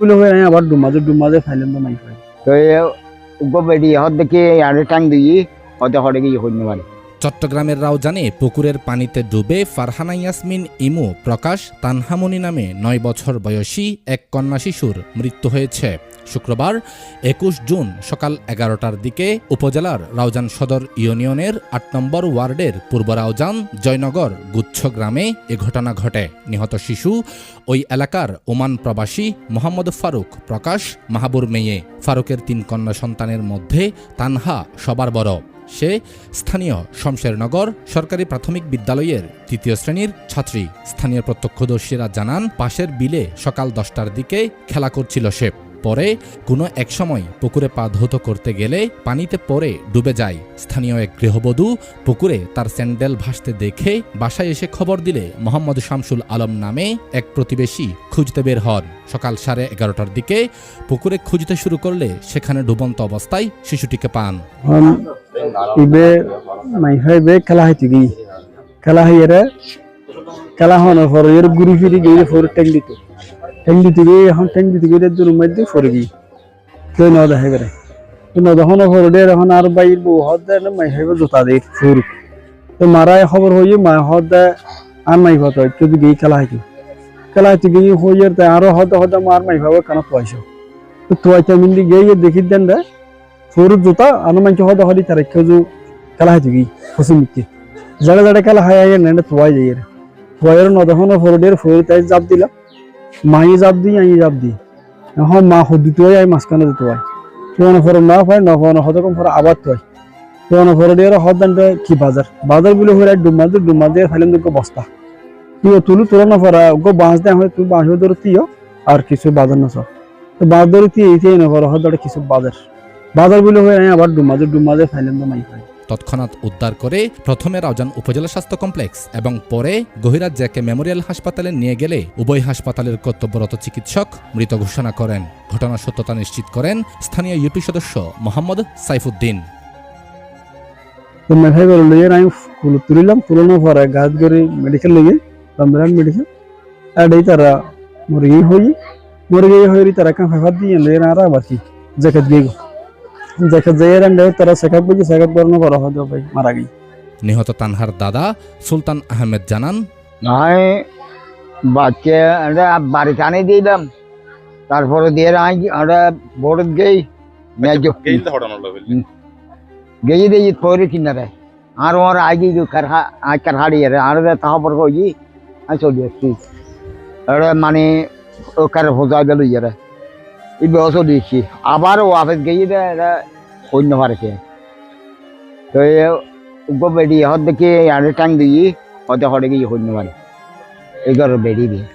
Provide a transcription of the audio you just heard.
বলে হয়ে আবার ডুমাজে ডুমাজে ফাইলেন তো নাই ফাইল তো হদ দেখি আরে টাং দিই হতে হরে গিয়ে হইনি মানে চট্টগ্রামের রাউজানে পুকুরের পানিতে ডুবে ফারহানা ইয়াসমিন ইমু প্রকাশ তানহামনি নামে নয় বছর বয়সী এক কন্যা শিশুর মৃত্যু হয়েছে। শুক্রবার, একুশ জুন সকাল এগারোটার দিকে উপজেলার রাউজান সদর ইউনিয়নের আট নম্বর ওয়ার্ডের পূর্ব রাউজান জয়নগর গুচ্ছ গ্রামে এ ঘটনা ঘটে। নিহত শিশু ওই এলাকার ওমান প্রবাসী মোহাম্মদ ফারুক প্রকাশ মাহাবুর মেয়ে। ফারুকের তিন কন্যা সন্তানের মধ্যে তানহা সবার বড়। সে স্থানীয় শমশেরনগর সরকারি প্রাথমিক বিদ্যালয়ের তৃতীয় শ্রেণির ছাত্রী। স্থানীয় প্রত্যক্ষদর্শীরা জানান, পাশের বিলে সকাল দশটার দিকে খেলা করছিল সে। পরে কোনো এক সময় পুকুরে পা ধৌত করতে গেলে পানিতে পড়ে ডুবে যায়। স্থানীয় এক গৃহবধূ পুকুরে তার স্যান্ডেল ভাসতে দেখে বাসায় এসে খবর দিলে মোহাম্মদ শামসুল আলম নামে এক প্রতিবেশী খুঁজতে বের হন। সকাল সাড়ে এগারোটার দিকে পুকুরে খুঁজতে শুরু করলে সেখানে ডুবন্ত অবস্থায় শিশুটিকে পান। হন খেলা হাইয়ারে খেলা পর এর গুরু ফিরি গিয়ে ফোর ট্যাং দিত। দিতে গিয়ে এখন ট্যাং দিতে গিয়ে দুর মধ্যে ফোর গই তুই ন দেখা করে ন যখন ফোর ডে এখন আর বাইর বউ হদ দেয় না মাই ফাইবে জোতা দেয় ফোর তো মারাই খবর হয়ে মা হদ দেয় আর মাই ভাত তুই গিয়ে খেলা হাইতে। খেলা হাইতে গিয়ে হয়ে তাই আরও হদ হদ মার মাই ভাবে কেন পয়সা? তো তুয়াইতে মিন্দি গিয়ে দেখি দেন রে ফোরুর জোতা আনো মানছে হদ হদি তার কেজু খেলা হাইতে গই খুশি মিটকে জায়গা জায়গা খেলা হাই আগে নেন তুয়াই যাই রে। তুয়াইয়ের নদখন ফোরডের ফোর তাই জাপ দিলাম। মাই জাপ দিই আই জাপ দিই এখন মা হদি তুয়াই আই মাঝখানে তুয়াই তুয়ানো ফোর না পাই না হদ কম ফোর আবার তুয়াই তুয়ানো ফোরডের হদ দানটা কি বাজার বাজার বলে হয়ে ডুমা দিয়ে ডুমা দিয়ে ফেলেন তো বস্তা। তুইও তুলু তুলনা ফোরা গো বাঁশ দেয় হয় তুই বাঁশ ধরে তুইও আর কিছু বাজার না সব তো বাঁশ ধরে তুই এইটাই না ফোরা হদ কিছু বাজার বাজার বলে হয়ে আবার ডুমাজে ডুমাজে ফাইলেন তো নাই পাই তৎক্ষণাৎ উদ্ধার করে প্রথমে রাউজান উপজেলা স্বাস্থ্য কমপ্লেক্স এবং পরে গহিরাত জ্যাকে মেমোরিয়াল হাসপাতালে নিয়ে গেলে উভয় হাসপাতালের কর্তব্যরত চিকিৎসক মৃত ঘোষণা করেন। ঘটনার সত্যতা নিশ্চিত করেন স্থানীয় ইউপি সদস্য মোহাম্মদ সাইফুদ্দিন। মেঘাই বলে লইয়ে আমি তুলিলাম তুলানোর পরে গাছ করে মেডিকেল লেগে রামবিরাট মেডিকেল আর এই তারা মরে গিয়ে হই মরে হয়ে তারা কাঁ ফেফার দিয়ে লইয়ে আর আবার কি, জ্যাকেট গিয়ে জ্যাকেট যাই রান তারা চেকআপ বুঝি চেকআপ করানো করা হয়তো ভাই মারা গই নিহত তানহার দাদা সুলতান আহমেদ জানান। নয় বাচ্চা আমরা বাড়িতে আনে দিলাম। তারপরে দিয়ে আই আমরা বোর্ড গেই হড়ানো লেভেল গেই দিয়ে থরে কিনারে আর ওর আগে কার আজ কার হাড়ি আর তারপর কই আমি চলে আসছি। এটা মানে ওখানে হোজা গেল ইয়ারে এই বয়সও দিয়েছি। আবারও ও অফিস গিয়ে এটা অন্য পারেছে তো উপর বেডি হদ দেখি আরে টাং দিয়ে হতে হরে গিয়ে অন্য পারে ঘর বেডি দিয়ে